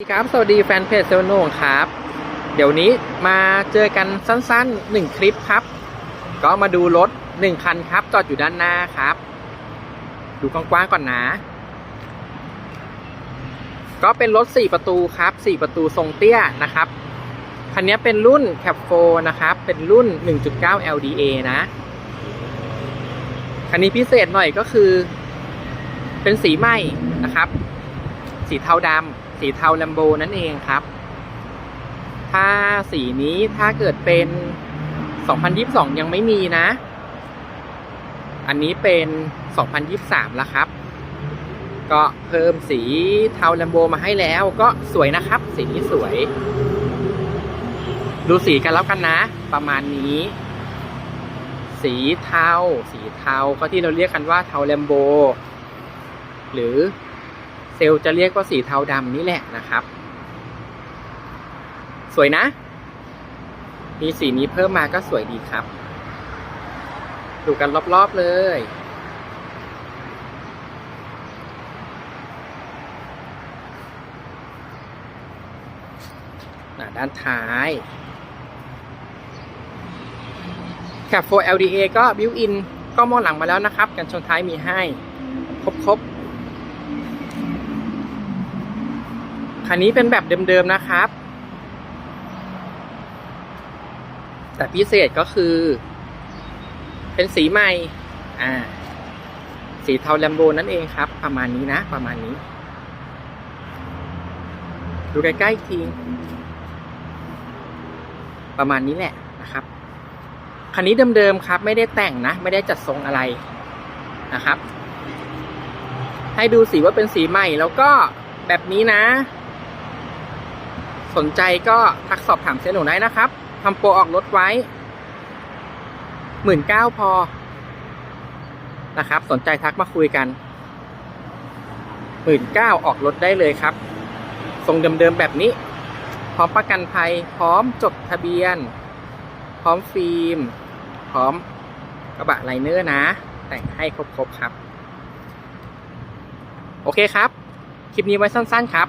สวัสดีครับ สวัสดีแฟนเพจเซลโนงครับ เดี๋ยวนี้มาเจอกันสั้นๆ 1 คลิปครับ ก็มาดูรถ 1 คันครับ จอดอยู่ด้านหน้าครับ ดูกว้างๆก่อนนะ ก็เป็นรถ 4 ประตูครับ 4 ประตูทรงเตี้ยนะครับ คันนี้เป็นรุ่น c a p 4นะครับ เป็นรุ่น 1.9 LDA นะ คันนี้พิเศษหน่อยก็คือ เป็นสีไหม้นะครับ สีเทาดำ สีเทาแลมโบนั่นเองครับ ถ้าสีนี้ถ้าเกิดเป็น 2022 ยังไม่มีนะ อันนี้เป็น 2023 แล้วครับ ก็เพิ่มสีเทาแลมโบมาให้แล้วก็สวยนะครับ สีนี้สวย ดูสีกันแล้วกันนะ ประมาณนี้ สีเทา สีเทาก็ที่เราเรียกกันว่าเทาแลมโบหรือ เซลล์จะเรียกว่าสีเทาดำนี่แหละนะครับ สวยนะ มีสีนี้เพิ่มมาก็สวยดีครับ ดูกันรอบๆเลย ด้านท้ายแคป 4 LDA ก็บิวอินก็มองหลังมาแล้วนะครับ กันชนท้ายมีให้ ครบๆ คันนี้เป็นแบบเดิมๆนะครับ แต่พิเศษก็คือ เป็นสีใหม่ อ่า สีเทาแลมโบนั่นเองครับ ประมาณนี้นะ ประมาณนี้ ดูใกล้ๆที ประมาณนี้แหละนะครับ คันนี้เดิมๆครับ ไม่ได้แต่งนะ ไม่ได้จัดทรงอะไรนะครับ ให้ดูสีว่าเป็นสีใหม่แล้วก็แบบนี้นะ นใจก็ทักสอบถามเซลล์หนูได้นะครับทำโปรออกรถไว้หมื่นเก้าพอ นะครับ สนใจทักมาคุยกันหมื่นเก้าออกรถได้เลยครับ ทรงเดิมๆแบบนี้ พร้อมประกันภัย พร้อมจดทะเบียน พร้อมฟิล์ม พร้อมกระบะไลเนอร์นะ แต่งให้ครบๆครับ โอเคครับ คลิปนี้ไว้สั้นๆครับ